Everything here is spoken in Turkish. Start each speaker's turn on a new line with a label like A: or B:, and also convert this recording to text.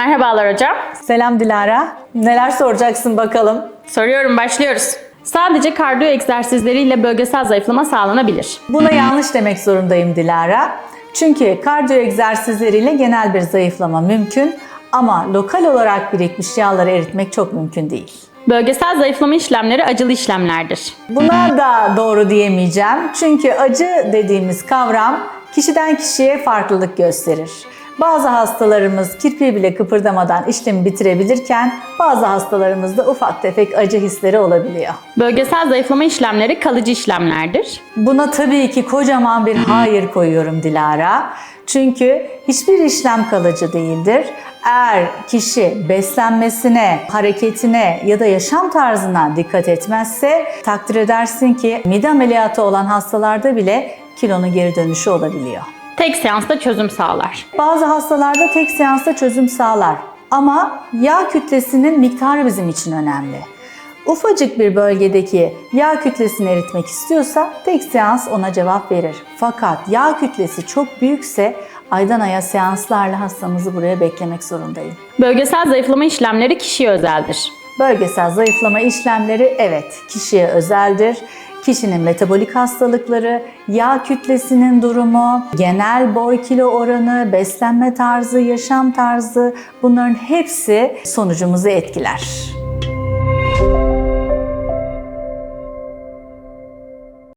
A: Merhabalar hocam.
B: Selam Dilara. Neler soracaksın bakalım?
A: Soruyorum başlıyoruz. Sadece kardiyo egzersizleriyle bölgesel zayıflama sağlanabilir.
B: Buna yanlış demek zorundayım Dilara. Çünkü kardiyo egzersizleriyle genel bir zayıflama mümkün ama lokal olarak birikmiş yağları eritmek çok mümkün değil.
A: Bölgesel zayıflama işlemleri acılı işlemlerdir.
B: Buna da doğru diyemeyeceğim. Çünkü acı dediğimiz kavram kişiden kişiye farklılık gösterir. Bazı hastalarımız kirpiği bile kıpırdamadan işlemi bitirebilirken bazı hastalarımızda ufak tefek acı hisleri olabiliyor.
A: Bölgesel zayıflama işlemleri kalıcı işlemlerdir.
B: Buna tabii ki kocaman bir hayır koyuyorum Dilara. Çünkü hiçbir işlem kalıcı değildir. Eğer kişi beslenmesine, hareketine ya da yaşam tarzına dikkat etmezse takdir edersin ki mide ameliyatı olan hastalarda bile kilonun geri dönüşü olabiliyor.
A: Tek seansta çözüm sağlar.
B: Bazı hastalarda tek seansta çözüm sağlar. Ama yağ kütlesinin miktarı bizim için önemli. Ufacık bir bölgedeki yağ kütlesini eritmek istiyorsa tek seans ona cevap verir. Fakat yağ kütlesi çok büyükse aydan aya seanslarla hastamızı buraya beklemek zorundayım.
A: Bölgesel zayıflama işlemleri kişiye özeldir.
B: Bölgesel zayıflama işlemleri evet kişiye özeldir. Kişinin metabolik hastalıkları, yağ kütlesinin durumu, genel boy kilo oranı, beslenme tarzı, yaşam tarzı bunların hepsi sonucumuzu etkiler.